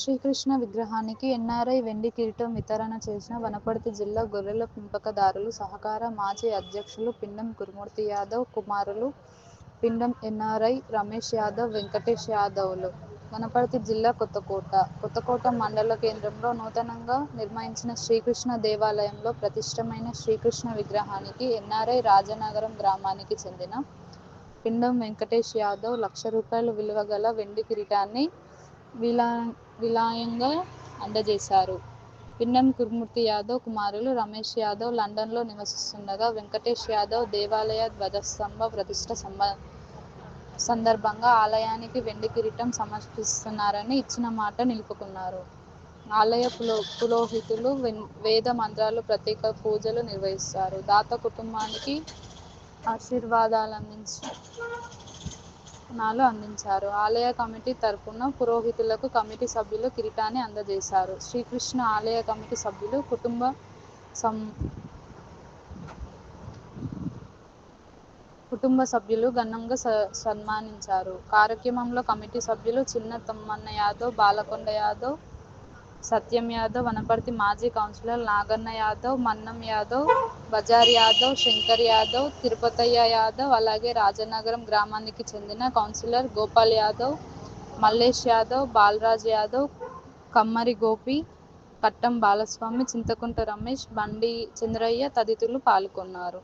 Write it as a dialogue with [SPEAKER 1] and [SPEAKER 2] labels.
[SPEAKER 1] శ్రీకృష్ణ విగ్రహానికి ఎన్ఆర్ఐ వెండి కిరీటం వితరణ చేసిన వనపర్తి జిల్లా గొర్రెల పెంపకదారులు సహకార మాజీ అధ్యక్షులు పిండం గురుమూర్తి యాదవ్ కుమారులు పిండం ఎన్ఆర్ఐ రమేష్ యాదవ్ వెంకటేష్ యాదవ్లు. వనపర్తి జిల్లా కొత్తకోట. కొత్తకోట మండల కేంద్రంలో నూతనంగా నిర్మించిన శ్రీకృష్ణ దేవాలయంలో ప్రతిష్టమైన శ్రీకృష్ణ విగ్రహానికి ఎన్ఆర్ఐ రాజనగరం గ్రామానికి చెందిన పిండం వెంకటేష్ యాదవ్ లక్ష రూపాయల విలువ గల వెండి కిరీటాన్ని విలా విలాయంగా అందజేశారు. పిండం గురుమూర్తి యాదవ్ కుమారులు రమేష్ యాదవ్ లండన్లో నివసిస్తుండగా వెంకటేష్ యాదవ్ దేవాలయ ధ్వజస్తంభ ప్రతిష్ట సంబ సందర్భంగా ఆలయానికి వెండి కిరీటం సమర్పిస్తున్నారని ఇచ్చిన మాట నిలుపుకున్నారు. ఆలయ పులో పురోహితులు వేద మంత్రాలు ప్రత్యేక పూజలు నిర్వహిస్తారు. దాత కుటుంబానికి ఆశీర్వాదాలు అందించి నాలు అందించారు. ఆలయ కమిటీ తరపున పురోహితులకు కమిటీ సభ్యులు కిరీటాన్ని అందజేశారు. శ్రీకృష్ణ ఆలయ కమిటీ సభ్యులు కుటుంబ సం కుటుంబ సభ్యులు ఘనంగా స సన్మానించారు. కార్యక్రమంలో కమిటీ సభ్యులు చిన్న తమ్మన్న యాదవ్ బాలకొండ యాదవ్ సత్యం యాదవ్ వనపర్తి మాజీ కౌన్సిలర్ నాగన్న యాదవ్ మన్నం యాదవ్ బజార్ యాదవ్ శంకర్ యాదవ్ తిరుపతయ్య యాదవ్ అలాగే రాజనగరం గ్రామానికి చెందిన కౌన్సిలర్ గోపాల్ యాదవ్ మల్లేష్ యాదవ్ బాలరాజ్ యాదవ్ కమ్మరి గోపి కట్టం బాలస్వామి చింతకుంట రమేష్ బండి చంద్రయ్య తదితరులు పాల్గొన్నారు.